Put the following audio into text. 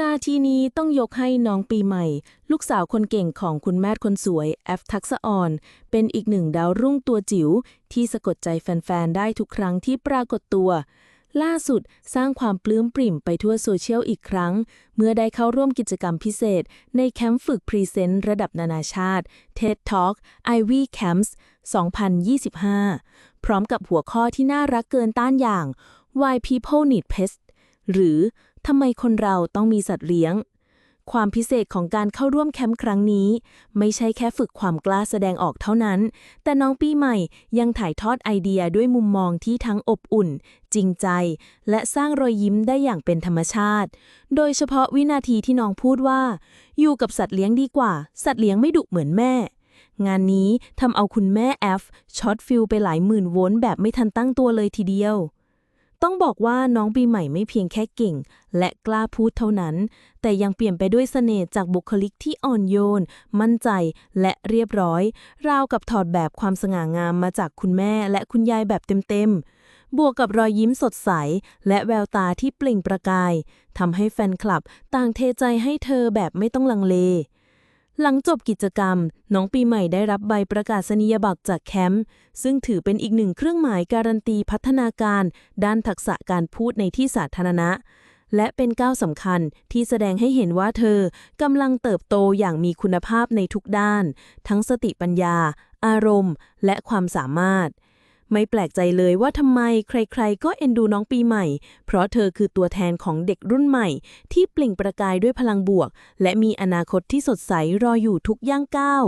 นาทีนี้ต้องยกให้น้องปีใหม่ ลูกสาวคนเก่งของคุณแม่คนสวย แอฟทักษออน เป็นอีกหนึ่งดาวรุ่งตัวจิ๋วที่สะกดใจแฟนๆ ได้ทุกครั้งที่ปรากฏตัว ล่าสุดสร้างความปลื้มปริ่มไปทั่วโซเชียลอีกครั้ง เมื่อได้เข้าร่วมกิจกรรมพิเศษ ในแคมป์ฝึกพรีเซนต์ระดับนานาชาติ TED Talk Ivy Camps 2025 พร้อมกับหัวข้อที่น่ารักเกินต้านอย่าง Why People Need Pets หรือ ทำไมคนเราต้องมีสัตว์เลี้ยง ความพิเศษของการเข้าร่วมแคมป์ครั้งนี้ ไม่ใช่แค่ฝึกความกล้าแสดงออกเท่านั้น แต่น้องปีใหม่ยังถ่ายทอดไอเดียด้วยมุมมองที่ทั้งอบอุ่น จริงใจ และสร้างรอยยิ้มได้อย่างเป็นธรรมชาติ โดยเฉพาะวินาทีที่น้องพูดว่า อยู่กับสัตว์เลี้ยงดีกว่า สัตว์เลี้ยงไม่ดุเหมือนแม่งานนี้ทำเอาคุณแม่แอฟช็อตฟิลไปหลายหมื่นโวลต์แบบไม่ทันตั้งตัวเลยทีเดียว ต้องบอกว่าน้องปีใหม่ไม่เพียงแค่เก่ง และกล้าพูดเท่านั้น แต่ยังเปลี่ยนไปด้วยเสน่ห์จากบุคลิกที่อ่อนโยน มั่นใจและเรียบร้อย ราวกับถอดแบบความสง่างามมาจากคุณแม่และคุณยายแบบเต็มๆ บวกกับรอยยิ้มสดใส และแววตาที่เปล่งประกายทำให้แฟนคลับต่างเทใจให้เธอแบบไม่ต้องลังเล หลังจบกิจกรรม น้องปีใหม่ได้รับใบประกาศนียบัตรจากแคมป์ซึ่งถือเป็นอีกหนึ่งเครื่องหมายการันตีพัฒนาการ ด้านทักษะการพูดในที่สาธารณะ และเป็นก้าวสำคัญที่แสดงให้เห็นว่าเธอกำลังเติบโตอย่างมีคุณภาพในทุกด้าน ทั้งสติปัญญา อารมณ์ และความสามารถ ไม่แปลกใจเลยว่าทำไมใครๆ ก็เอ็นดูน้องปีใหม่ เพราะเธอคือตัวแทนของเด็กรุ่นใหม่ ที่เปล่งประกายด้วยพลังบวก และมีอนาคตที่สดใสรออยู่ทุกย่างก้าว